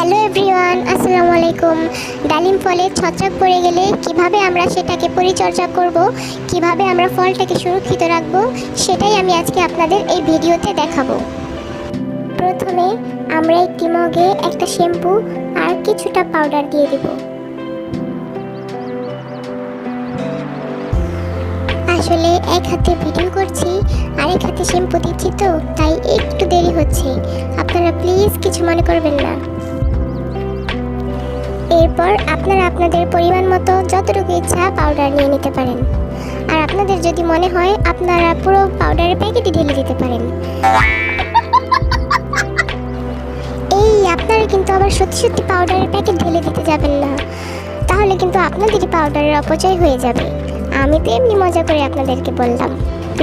Hello everyone, আসসালামু আলাইকুম। ডালিম ফলে ছত্রাক পড়ে গেলে কীভাবে আমরা সেটাকে পরিচর্যা করব, কীভাবে আমরা ফলটাকে সুরক্ষিত রাখব, সেটাই আমি আজকে আপনাদের এই ভিডিওতে দেখাবো। প্রথমে আমরা একটি মগে একটা শ্যাম্পু আর কিছুটা পাউডার দিয়ে দেব। আসলে এক হাতে ভিডিও করছি আর এক হাতে শ্যাম্পু দিচ্ছি তো, তাই একটু দেরি হচ্ছে। আপনারা প্লিজ কিছু মনে করবেন না। এরপর আপনারা আপনাদের পরিমাণ মতো যতটুকু ইচ্ছা পাউডার নিয়ে নিতে পারেন। আর আপনাদের যদি মনে হয় আপনারা পুরো পাউডারের প্যাকেটই ঢেলে দিতে পারেন। এই, আপনারা কিন্তু আবার সত্যি সত্যি পাউডারের প্যাকেট ঢেলে দিতে যাবেন না। তাহলে কিন্তু আপনাদেরই পাউডারের অপচয় হয়ে যাবে। আমি তো এমনি মজা করে আপনাদেরকে বললাম।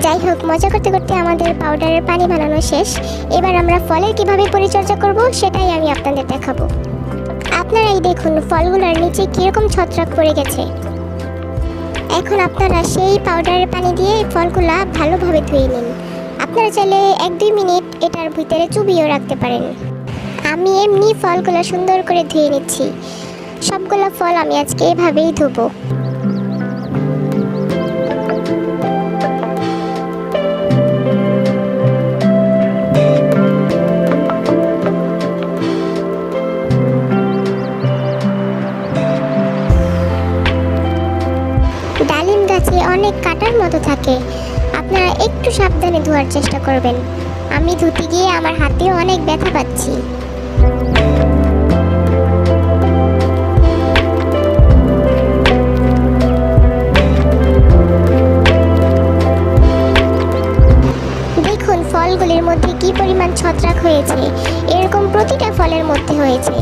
যাই হোক, মজা করতে করতে আমাদের পাউডারের পানি বানানো শেষ। এবার আমরা ফলের কীভাবে পরিচর্যা করব সেটাই আমি আপনাদের দেখাবো। আপনারাই দেখুন, ফলগুলোর নিচে কীরকম ছত্রাক পড়ে গেছে। এখন আপনারা সেই পাউডারের পানি দিয়ে এই ফলগুলা ভালোভাবে ধুয়ে নিন। আপনারা চাইলে এক দুই মিনিট এটার ভিতরে চুবিয়েও রাখতে পারেন। আমি এমনি ফলগুলো সুন্দর করে ধুয়ে নিচ্ছি। সবগুলো ফল আমি আজকে এভাবেই ধুবো। ডালিম অনেক কাটার মতো থাকে। আপনারা একটু সাবধানে ধোয়ার চেষ্টা করবেন। আমি ধুতে গিয়ে আমার হাতেও অনেক ব্যথা পাচ্ছি। দেখুন, ফলগুলির মধ্যে কি পরিমাণ ছত্রাক হয়েছে। এরকম প্রতিটা ফলের মধ্যে হয়েছে।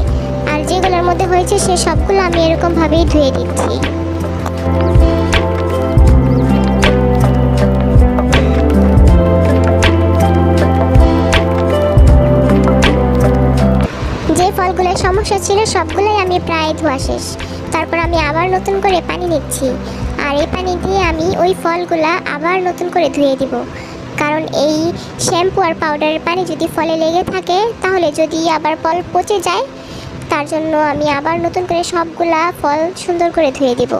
আর যেগুলোর মধ্যে হয়েছে সে সবগুলো আমি এরকমভাবেই ধুয়ে দিচ্ছি। যে ফলগুলোর সমস্যা ছিল, সবগুলোই আমি প্রায় ধোয়া শেষ। তারপর আমি আবার নতুন করে পানি নিচ্ছি। আর এই পানি দিয়ে আমি ওই ফলগুলো আবার নতুন করে ধুয়ে দিব। কারণ এই শ্যাম্পু আর পাউডারের পানি যদি ফলে লেগে থাকে, তাহলে যদি আবার ফল পচে যায়, তার জন্য আমি আবার নতুন করে সবগুলা ফল সুন্দর করে ধুয়ে দিব।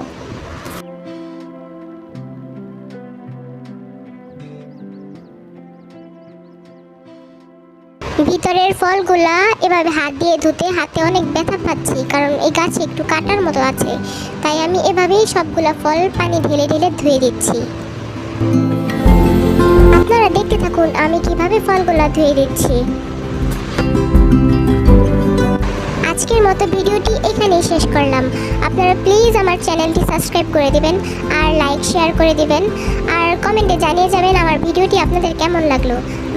ভিতরের ফলগুলা এভাবে হাত দিয়ে ধুতে হাতে অনেক ব্যথা পাচ্ছি, কারণ এই গাছে একটু কাটার মতো আছে। তাই আমি এভাবেই সবগুলা ফল পানি ঢেলে ঢেলে ধুয়ে দিচ্ছি। আপনারা দেখতে থাকুন আমি কীভাবে ফলগুলা ধুয়ে দিচ্ছি। আজকের মতো ভিডিওটি এখানেই শেষ করলাম। আপনারা প্লিজ আমার চ্যানেলটি সাবস্ক্রাইব করে দিবেন আর লাইক শেয়ার করে দিবেন। আর কমেন্টে জানিয়ে যাবেন আমার ভিডিওটি আপনাদের কেমন লাগল।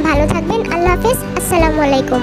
ভালো থাকবেন, আল্লাহ হাফেজ, আসসালামু আলাইকুম।